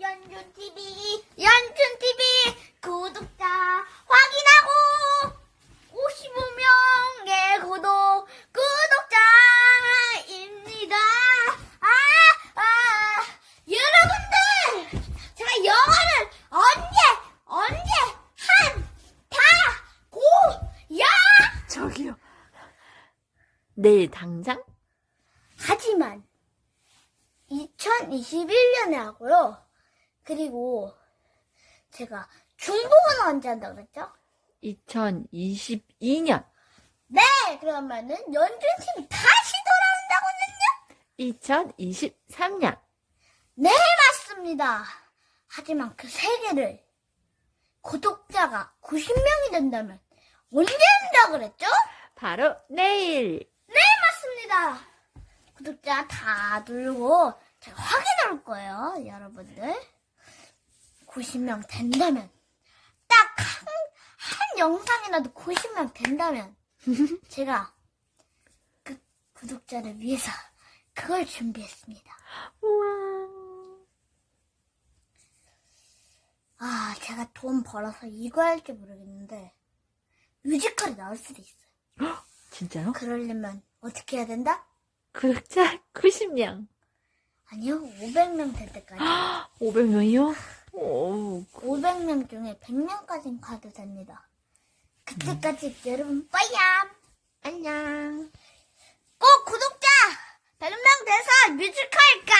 연준 TV, 연준 TV 구독자 확인하고 55명의 구독 구독자입니다. 아, 아, 여러분들, 제가 영어를 언제, 언제 한다고요? 저기요. 내일 당장? 하지만 2021년에 하고요. 그리고 제가 중복은 언제 한다고 그랬죠? 2022년, 네, 그러면은 연준팀이 다시 돌아온다고는요? 2023년, 네, 맞습니다. 하지만 그 세 개를 구독자가 90명이 된다면 언제 한다고 그랬죠? 바로 내일. 네, 맞습니다. 구독자 다 누르고 제가 확인해 올 거예요, 여러분들. 90명 된다면, 딱 한, 한 영상이라도 90명 된다면, 제가 그 구독자를 위해서 그걸 준비했습니다. 우와. 아, 제가 돈 벌어서 이거 할지 모르겠는데, 뮤지컬이 나올 수도 있어요. 진짜요? 그러려면 어떻게 해야 된다? 구독자 90명. 아니요, 500명 될 때까지. 500명이요? 오, 500명 중에 100명까지는 가도 됩니다. 그때까지 여러분 빠얌! 안녕. 꼭 구독자 100명 돼서 뮤지컬 가자!